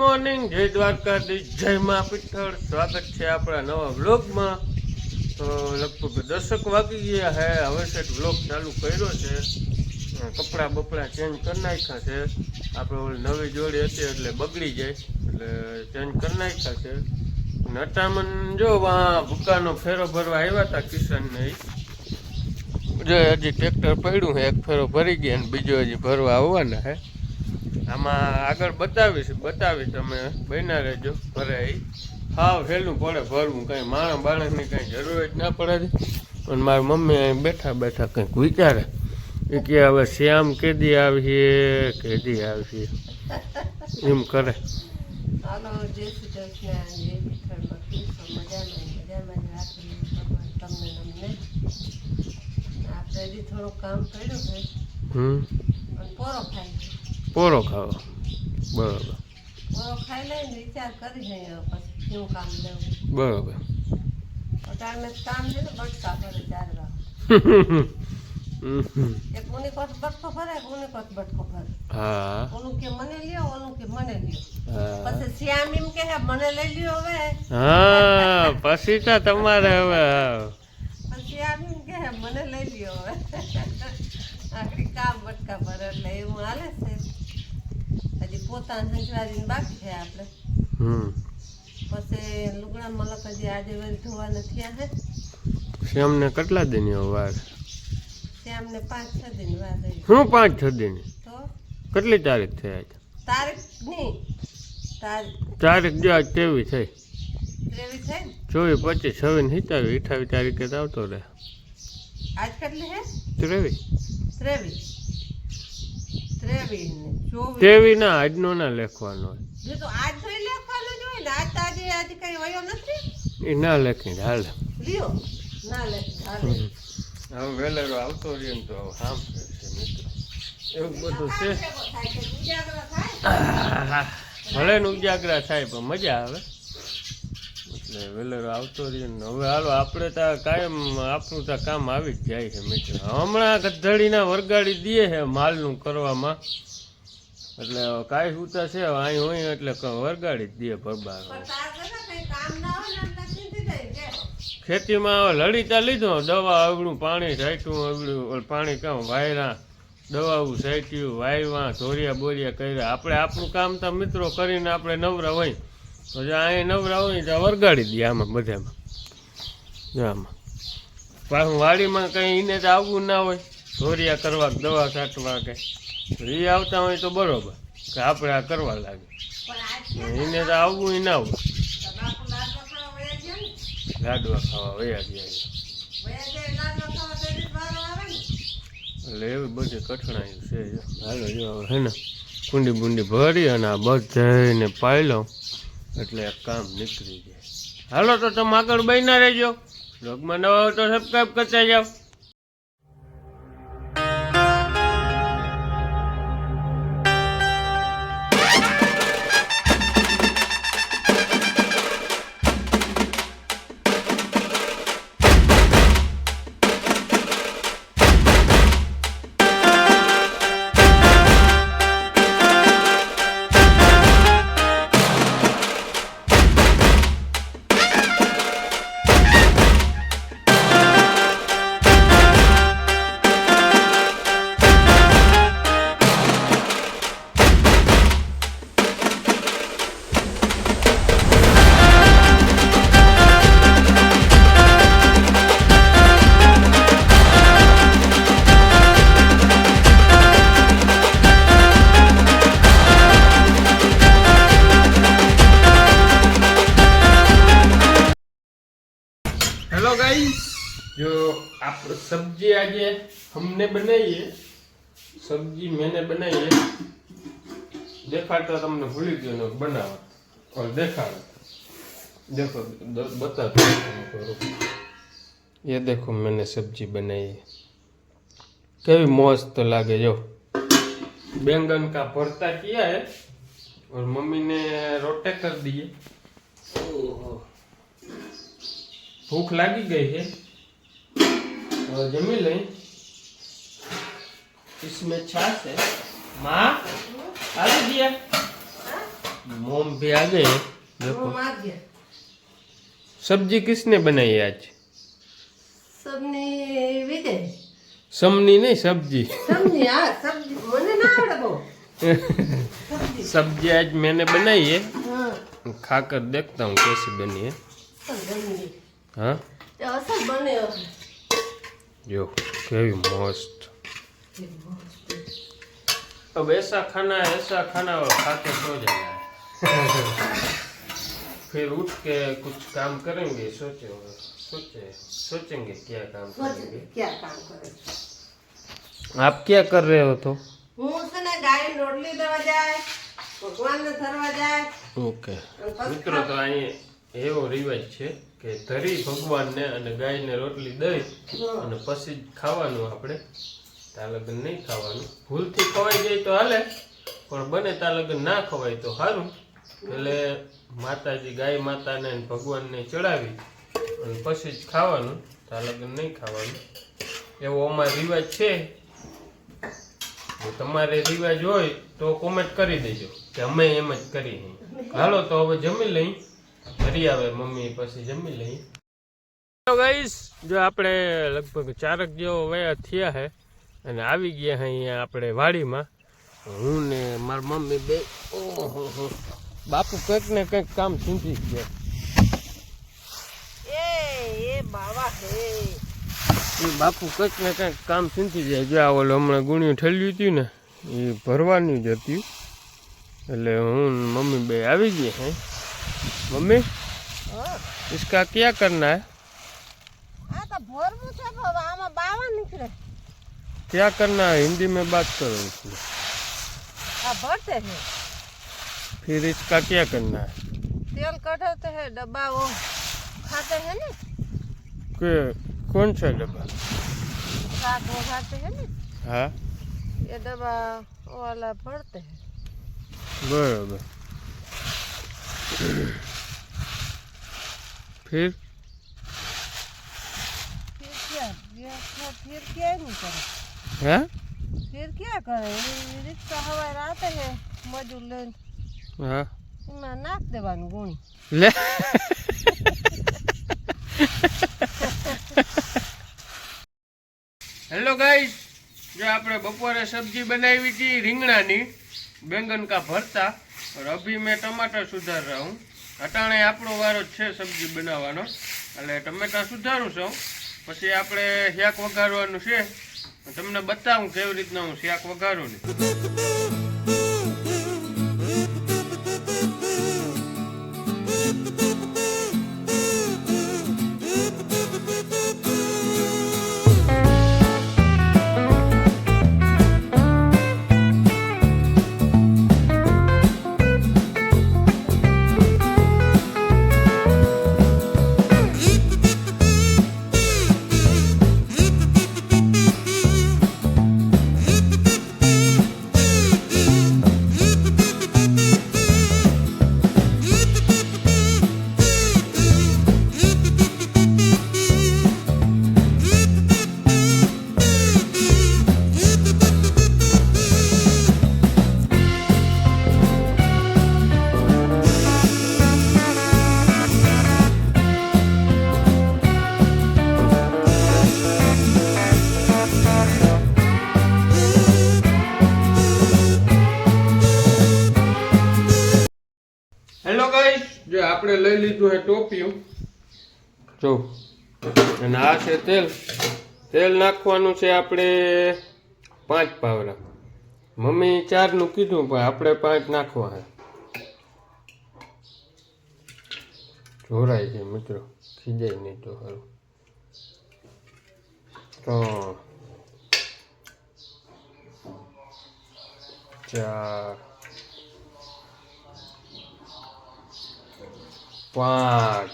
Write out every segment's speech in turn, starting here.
Morning, જય દ્વારકાધીશ, જય મા પીઠળ. સ્વાગત છે આપણા નવા બ્લોગમાં તો લગભગ દશક વાગી ગયા હે. હવે સેટ બ્લોગ ચાલુ કર્યો છે. કપડાં બપડા ચેન્જ કરી નાખ્યા છે. આપણે ઓલી નવી જોડી હતી એટલે બગડી જાય એટલે ચેન્જ કરી નાખ્યા છે. નટામન જો વા ભૂકાનો ફેરો ભરવા આવ્યા હતા કિશનને જો હજી ટ્રેક્ટર પડ્યું છે એક ફેરો ભરી ગયા અને બીજો હજી ભરવા આવવાના હે. આમાં આગળ બતાવીશ બતાવીશ તમે બન્યા રહેજો ભરે ઈ. હાવ હેલું પડે ભરવું કંઈ માણસ બાળકની કંઈ જરૂર જ ના પડે પણ મારી મમ્મી અહીં બેઠા બેઠા કંઈક વિચારે. એ કે હવે શ્યામ કેદી આવીએ કેદી આવીએ. એમ કરે. થોડું કામ કર્યું હમ. પોરો છે. પોરો ખાવો. બરોબર. બરોબર. છે બટકા ભરે ચાર એક ઉની બટકો ભરે એક બટકો ભરે. હા. કે મને લ્યો ઓલું કે મને લ્યો. પછી શ્યામ એમ મને લઈ લ્યો હવે. હા પછી તો તમારે હવે મને લઈ લ્યો હવે. આખરી કામ બટકા ભરે એટલે એવું હાલે છે. પોતાને સંજવારીને બાકી છે આપણે. પછી લુગડા મલક હજી આજે વળી ધોવાના થયા છે. શ્યામને કેટલા દિનની વાર? શ્યામને પાંચ છ દિન વાર શું પાંચ છ દિન તો? કેટલી તારીખ થઈ આજે? તારીખ નહીં તારીખ. તારીખ જો આજ તેવી થઈ. ચોવીસ પચીસ છવ્વીસ સિત્તાવીસ અઠાવીસ તારીખે આવતો રહે. આજ કેટલી છે? ત્રેવીસ. ત્રેવીસ. તેવી ના આજનો ના લખવાનો હોય. જો તો આજ તો ઈ લખવાનું જ હોય ને આજ તો આજે આજે કઈ વયો નથી? એ ના લખી હાલ. લ્યો ના હવે વેલેરો આવતો રહ્યો ને તો હામ છે મિત્રો. એવું બધું છે. ભલે ને ઉજાગરા થાય પણ મજા આવે. એટલે વેલેરો આવતો રહ્યો ને હવે હાલો આપણે તો કાયમ આપણું તો કામ આવી જ જાય છે મિત્રો. હમણાં ગધડીના વરગાડી દે છે માલનું કરવામાં. એટલે કાંઈ સૂતા છે અહીં હોય એટલે વરગાડી જ દે ભરબાર. ના ને જાય. ખેતીમાં હવે લડીતા લીધો દવા આવડું પાણી છાંટ્યું આવડું પાણી કામ વાયરા દવાઓ છાંટ્યું વાયવા ધોરિયા બોરિયા કર્યા. આપણે આપણું કામ તો મિત્રો કરીને આપણે નવરા હોય. તો જો અહીં નવરા હોય તો વરગાડી દઈએ આમાં બધામાં. જો આમાં. પાછું વાડીમાં કંઈ એને તો આવવું ના હોય. ધોરિયા કરવા દવા છાંટવા કે. એ આવતા હોય તો બરોબર, કે આપણે આ કરવા લાગે. એને તો આવવું ના હોય. લાડવા ખાવા વયા ગયા. એટલે એવી બધી કઠણાઈ છે. હાલો જો હે ને. કુંડી બુંડી ભરી અને આ બધાને પાઈ લઉં એટલે કામ નીકળી જાય. હાલો તો તમે આગળ બન્યા રહેજો. બ્લોગમાં નવા હોય તો સબસ્ક્રાઈબ કરતા જાઓ. आप सब्जी आज हमने बनाई है सब्जी मैंने बनाई है देखाता તમને ભૂલી ગયો ને બનાવવા और देखाड़ा देखो द- बताता हूँ तुमको ये देखो मैंने सब्जी बनाई है केवी मस्त लागे जो बैंगन का भरता किया है और मम्मी ने रोटे कर दिए ओहो ભૂખ લાગી ગઈ और जमी लें इसमें छाछ है माँ आ दिया मोम भी आ गए देखो। सब्ज़ी किसने बनाई आज? सबने विजय समनी नहीं सब्ज़ी। समनी यार हाँ, सब्ज़ी। मुझे ना आवड़ो सब्ज़ी। आज मैंने बनाई है। हाँ। खाकर देखता हूँ कैसी बनी है। हाँ? तो सब बने हो બને जो केवी मस्त अब ऐसा खाना है ऐसा खाना और खा के सो जाना है फिर उठ के कुछ काम करेंगे सोचे सोचे सोचेंगे क्या काम करेंगे ક્યાં કામ કરે છે आप क्या कर रहे हो तो હું છે ને ગાય રોટલી દેવા જાય ભગવાનને ધરવા જાય ઓકે અને પછી મિત્રો તો અહીં એવો રિવાજ છે કે ધરી ભગવાનને અને ગાયને રોટલી દઈ અને પછી જ ખાવાનું આપણે ત્યાં લગન નહીં ખાવાનું. ભૂલથી ખવાઈ જાય તો હાલે પણ બને તાલગન લગન ના ખવાય તો સારું એટલે માતાજી ગાય માતાને અને ભગવાનને ચડાવી અને પછી જ ખાવાનું ત્યાં લગન નહીં ખાવાનું. એવો અમારો રિવાજ છે. તમારે રિવાજ હોય તો કોમેન્ટ કરી દેજો કે અમે એમ જ કરી હાલો તો હવે જમી લઈ. ઘરી આવે મમ્મી પછી જમી લઈ તો ગઈશ જો આપણે લગભગ ચારક જેવો વયા થયા છે અને આવી ગયા હે અહીંયા આપણે વાડીમાં. હું ને મારી મમ્મી બે ઓહો બાપુ કંઈક ને કંઈક કામ સૂંચી ગયા. એ એ એ બાપુ કંઈક ને કંઈક કામ સૂંચી જાય જો આ ઓલું હમણાં ગુણ્યું ઠેલ્યું હતું ને એ ભરવાનું જ હતું. એટલે હું મમ્મી બે આવી ગયા હે. मम्मी इसका क्या करना है? हाँ, तो क्या करना है? हिंदी में बात करो इसमें। हाँ, फिर इसका क्या करना है? तेल कटाते हैं डब्बा वो खाते हैं ना? के कौन सा डब्बा? रात हाँ। ये डब्बा वाला भरते हैं। बराबर। फिर फिर क्या ये क्या- फिर क्या नहीं करे हाँ फिर क्या करे ये रिक्शा हवाई आते हैं मजूर लेन हाँ એમાં નાખ દેવાનું ગુણી ले હેલો ગાઈસ જો આપણે બપોરે સબ્જી બનાવી હતી રીંગણાની બેંગન કા ભરતા और अभी मैं टमाटर सुधार रहा हूँ અટાણે આપણો વારો છે સબ્જી બનાવવાનો. એટલે ટમેટા સુધારું છું. પછી આપણે શાક વઘારવાનું છે. તમને બતાવું કેવી રીતના હું શાક વઘારું ને. આપણે લઈ લીધું છે ટોપિયું જો, અને આ છે તેલ. તેલ નાખવાનું છે આપણે પાંચ પાવડા. મમ્મી ચારનું કીધું, પણ આપણે પાંચ નાખવા છે જોરાય છે મિત્રો, ખીજાય નહીં તો સારું ત્રણ ચાર પાંચ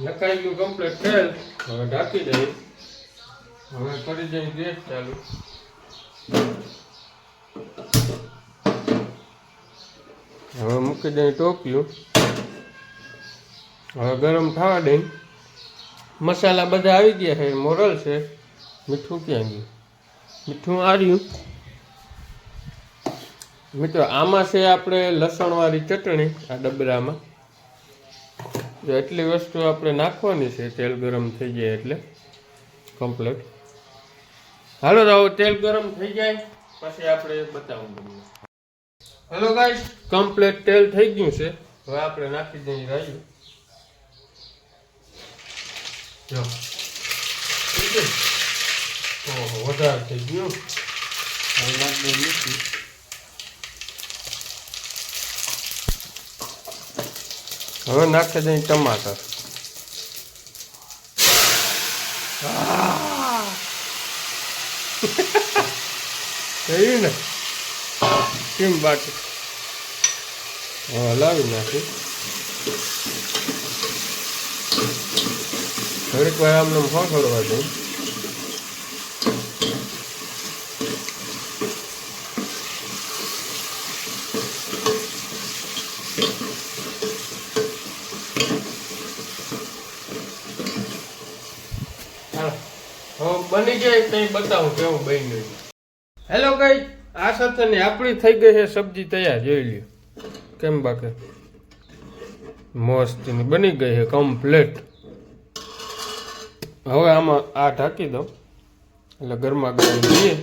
લખાઈ ગયું કમ્પ્લીટ થયેલ હવે ઢાંકી દઈએ હવે કરી દઈએ ગેસ ચાલુ. હવે મૂકી દઈએ ટોપિયું હવે ગરમ થવા દઈ. મસાલા બધા આવી ગયા છે, મોરલ છે. મીઠું ક્યાં ગયું? મીઠું આર્યું. મિત્રો, આમાં છે આપણે લસણવાળી ચટણી, આ ડબરામાં. જો એટલી વસ્તુ આપણે નાખવાની છે, તેલ ગરમ થઈ જાય એટલે કમ્પ્લેટ હાલો, તો તેલ ગરમ થઈ જાય, પછી આપણે બતાવું તમને. હેલો ગાઈસ કમ્પ્લેટ તેલ થઈ ગયું છે. હવે આપણે નાખી દઈએ રાયું જો. ઓહો, વધારે થઈ ગયું. હવે નાખી દઈએ હવે નાખે દઈએ ટમાટર. થયું ને કેમ બાકી? હલાવી નાખી. થોડીક વાર આમને ફોખડવા દઉં હાલો. હવે બની જાય હેલો કઈ આ સાથે ને આપણી થઈ ગઈ છે સબ્જી તૈયાર, જોઈ લ્યો. કેમ બાકી? મસ્ત બની ગઈ છે કમ્પ્લેટ હવે આમાં આ ઢાંકી દઉં. એટલે ગરમા ગરમ દઈએ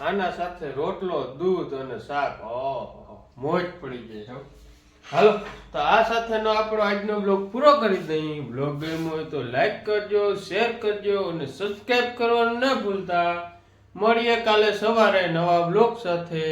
આના સાથે રોટલો, દૂધ અને શાક. ઓહો, મોજ પડી જાય. હાલો, તો આ સાથેનો આપણો આજનો બ્લોગ પૂરો કરી દઈએ. બ્લોગ ગમ્યો હોય તો લાઈક કરજો શેર કરજો અને સબસ્ક્રાઈબ કરવાનું ન ભૂલતા. મળીએ કાલે સવારે નવા બ્લોગ સાથે.